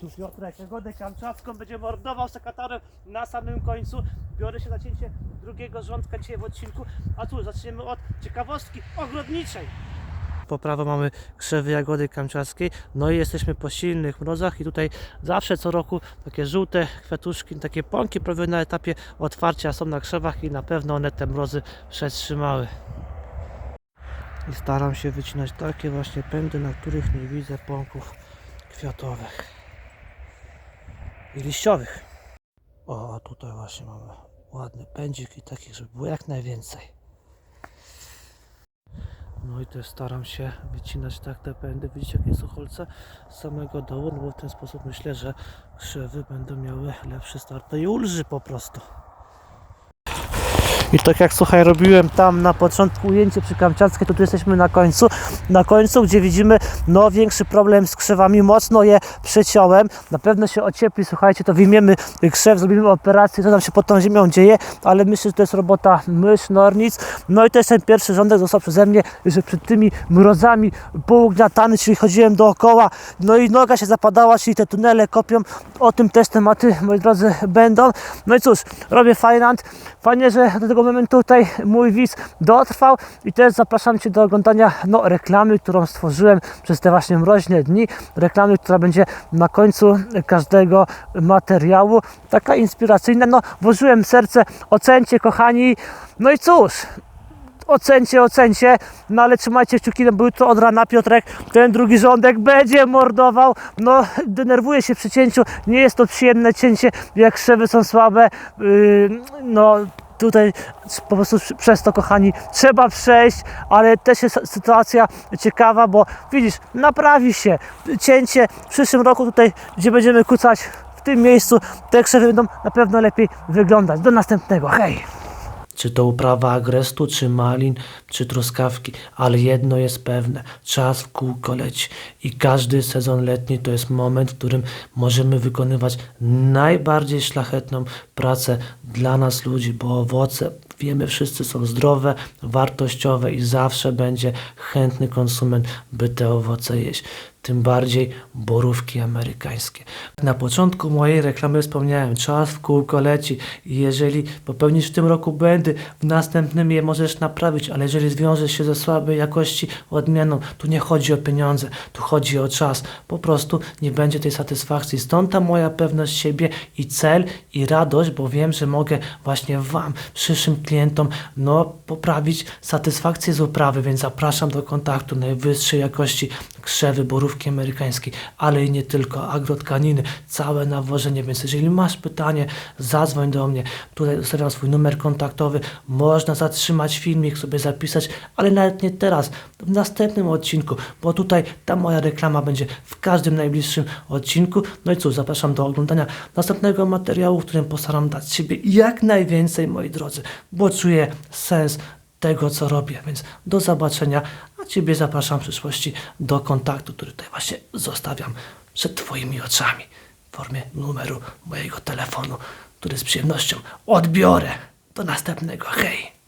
Tu Piotrek, Jagodę Kamczatką będzie mordował sekatorem na samym końcu. Biorę się za cięcie drugiego rządka dzisiaj w odcinku. A tu zaczniemy od ciekawostki ogrodniczej. Po prawo mamy krzewy jagody kamczackiej. No i jesteśmy po silnych mrozach i tutaj zawsze co roku takie żółte kwiatuszki, takie pąki prawie na etapie otwarcia są na krzewach i na pewno one te mrozy przetrzymały. I staram się wycinać takie właśnie pędy, na których nie widzę pąków kwiatowych i liściowych. O, tutaj właśnie mamy ładny pędzik i takich, żeby było jak najwięcej. No i też staram się wycinać tak te pędy. Widzicie jakie są holce z samego dołu, no bo w ten sposób myślę, że krzewy będą miały lepszy start. No i ulży po prostu. I tak jak słuchaj, robiłem tam na początku ujęcie przy Kamczatskiej, to tu jesteśmy na końcu. Na końcu, gdzie widzimy no większy problem z krzewami, mocno je przeciąłem. Na pewno się ociepli, słuchajcie, to wyjmiemy krzew, zrobimy operację, co tam się pod tą ziemią dzieje, ale myślę, że to jest robota mysz, nornic. No i to jest ten pierwszy rządek został przeze mnie, że przed tymi mrozami pougniatany, czyli chodziłem dookoła, no i noga się zapadała, czyli te tunele kopią. O tym też tematy, moi drodzy, będą. No i cóż, robię fajnant. Fajnie, że do tego momentu tutaj mój widz dotrwał i też zapraszam Cię do oglądania no, reklamy, którą stworzyłem przez te właśnie mroźne dni. Reklamy, która będzie na końcu każdego materiału. Taka inspiracyjna. No, włożyłem serce. Ocencie, kochani. No i cóż, ocencie, ocencie, no ale trzymajcie kciuki, no bo jutro od rana Piotrek, ten drugi rządek będzie mordował, no denerwuje się przy cięciu, nie jest to przyjemne cięcie, jak krzewy są słabe, yy, no tutaj po prostu przez to kochani trzeba przejść, ale też jest sytuacja ciekawa, bo widzisz, naprawi się cięcie w przyszłym roku tutaj, gdzie będziemy kucać w tym miejscu, te krzewy będą na pewno lepiej wyglądać. Do następnego, hej! Czy to uprawa agrestu, czy malin, czy truskawki, ale jedno jest pewne, czas w kółko leci i każdy sezon letni to jest moment, w którym możemy wykonywać najbardziej szlachetną pracę dla nas ludzi, bo owoce wiemy wszyscy są zdrowe, wartościowe i zawsze będzie chętny konsument, by te owoce jeść. Tym bardziej borówki amerykańskie. Na początku mojej reklamy wspomniałem, czas w kółko leci i jeżeli popełnisz w tym roku błędy, w następnym je możesz naprawić, ale jeżeli zwiążesz się ze słabej jakości odmianą, tu nie chodzi o pieniądze, tu chodzi o czas. Po prostu nie będzie tej satysfakcji. Stąd ta moja pewność siebie i cel i radość, bo wiem, że mogę właśnie Wam, przyszłym klientom, no poprawić satysfakcję z uprawy, więc zapraszam do kontaktu najwyższej jakości krzewy, borówki amerykańskiej, ale i nie tylko, agrotkaniny, całe nawożenie, więc jeżeli masz pytanie, zadzwoń do mnie, tutaj zostawiam swój numer kontaktowy, można zatrzymać filmik, sobie zapisać, ale nawet nie teraz, w następnym odcinku, bo tutaj ta moja reklama będzie w każdym najbliższym odcinku. No i cóż, zapraszam do oglądania następnego materiału, w którym postaram dać siebie jak najwięcej, moi drodzy, bo czuję sens tego, co robię, więc do zobaczenia, a Ciebie zapraszam w przyszłości do kontaktu, który tutaj właśnie zostawiam przed Twoimi oczami w formie numeru mojego telefonu, który z przyjemnością odbiorę. Do następnego, hej!